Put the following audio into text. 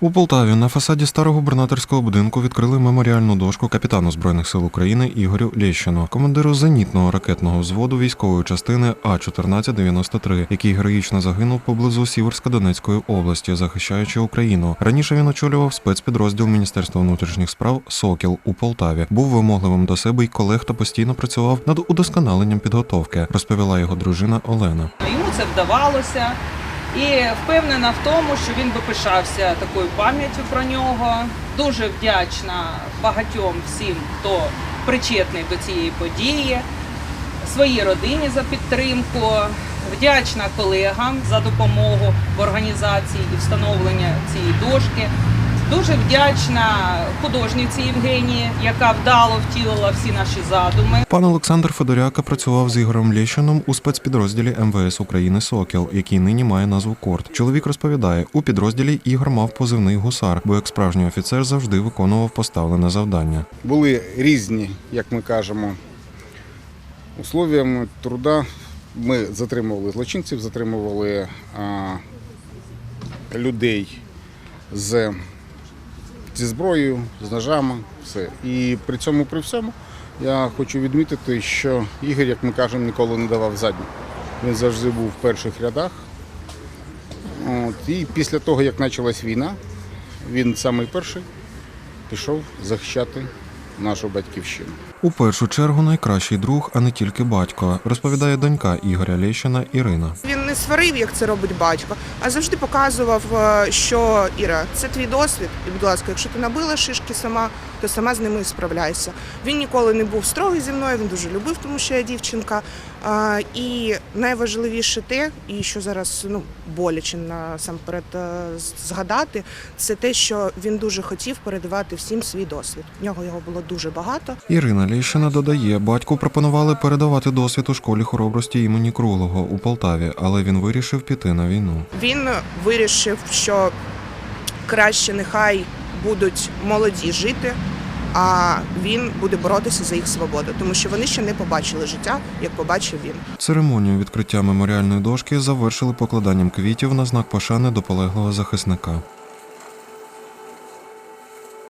У Полтаві на фасаді старого губернаторського будинку відкрили меморіальну дошку капітану збройних сил України Ігорю Лєщину, командиру зенітного ракетного взводу військової частини А 1493 який героїчно загинув поблизу Сіверсько-Донецької області, захищаючи Україну. Раніше він очолював спецпідрозділ Міністерства внутрішніх справ Сокіл у Полтаві. Був вимогливим до себе й колег та постійно працював над удосконаленням підготовки, розповіла його дружина Олена. Йому це вдавалося. І впевнена в тому, що він би пишався такою пам'яттю про нього. Дуже вдячна багатьом всім, хто причетний до цієї події, своїй родині за підтримку, вдячна колегам за допомогу в організації і встановленні цієї дошки. Дуже вдячна художниці Євгенії, яка вдало втілила всі наші задуми. Пан Олександр Федоряка працював з Ігорем Лєщином у спецпідрозділі МВС України Сокіл, який нині має назву Корт. Чоловік розповідає, у підрозділі Ігор мав позивний гусар, бо як справжній офіцер завжди виконував поставлене завдання. були різні, як ми кажемо, условиями труда. Ми затримували злочинців, затримували а, людей з, зі зброєю, з ножами, все. І при цьому при всьому я хочу відмітити, що Ігор, як ми кажемо, ніколи не давав задню. Він завжди був в перших рядах. От, і після того, як почалась війна, він самий перший пішов захищати нашу батьківщину. У першу чергу найкращий друг, а не тільки батько, розповідає донька Ігоря Лєщина Ірина. Він не сварив, як це робить батько, а завжди показував, е, що Іра, це твій досвід, і будь ласка, якщо ти набила шишки сама, то сама з ними справляйся. Він ніколи не був строгий зі мною, він дуже любив, тому що я дівчинка. І найважливіше те, і що зараз ну боляче насамперед е, згадати, це те, що він дуже хотів передавати всім свій досвід. В нього його було дуже багато. Ірина Лєщина додає, батьку пропонували передавати досвід у школі хоробрості імені Круглого у Полтаві, але він вирішив піти на війну. Він вирішив, що краще нехай будуть молоді жити, а він буде боротися за їх свободу, тому що вони ще не побачили життя, як побачив він. Церемонію відкриття меморіальної дошки завершили покладанням квітів на знак пошани до полеглого захисника.